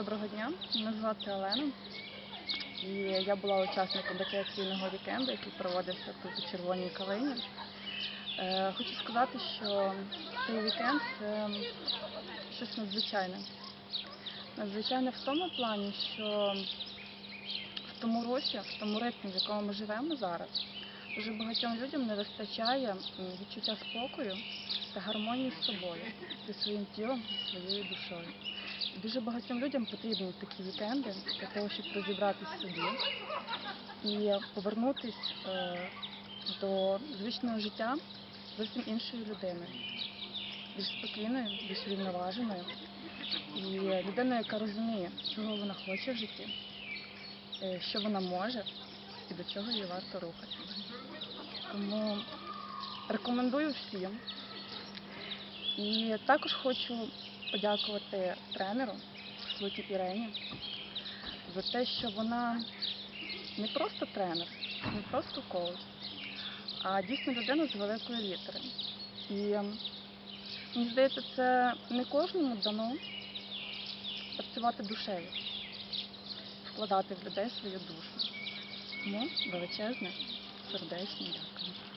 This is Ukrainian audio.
Доброго дня, мене звати Олена. І я була учасником рекреаційного вікенду, який проводився тут у Червоній Калині. Е, Хочу сказати, що цей вікенд це щось надзвичайне. Надзвичайне в тому плані, що в тому русі, в тому ритмі, в якому ми живемо зараз, дуже багатьом людям не вистачає відчуття спокою та гармонії з собою, зі своїм тілом, зі своєю душою. Дуже багатьом людям потрібні такі вікенди для того, щоб розібратись в собі і повернутись е, до звичного життя зовсім іншою людиною, більш спокійною, більш врівноваженою. І людиною, яка розуміє, чого вона хоче в житті, е, що вона може і до чого їй варто рухатися. Тому рекомендую всім. І також хочу подякувати тренеру Слуті Ірені за те, що вона не просто тренер, не просто коуч, а дійсно людина з великої літери. І мені здається, це не кожному дано працювати душею, вкладати в людей свою душу. Тому величезне, сердечне дякую.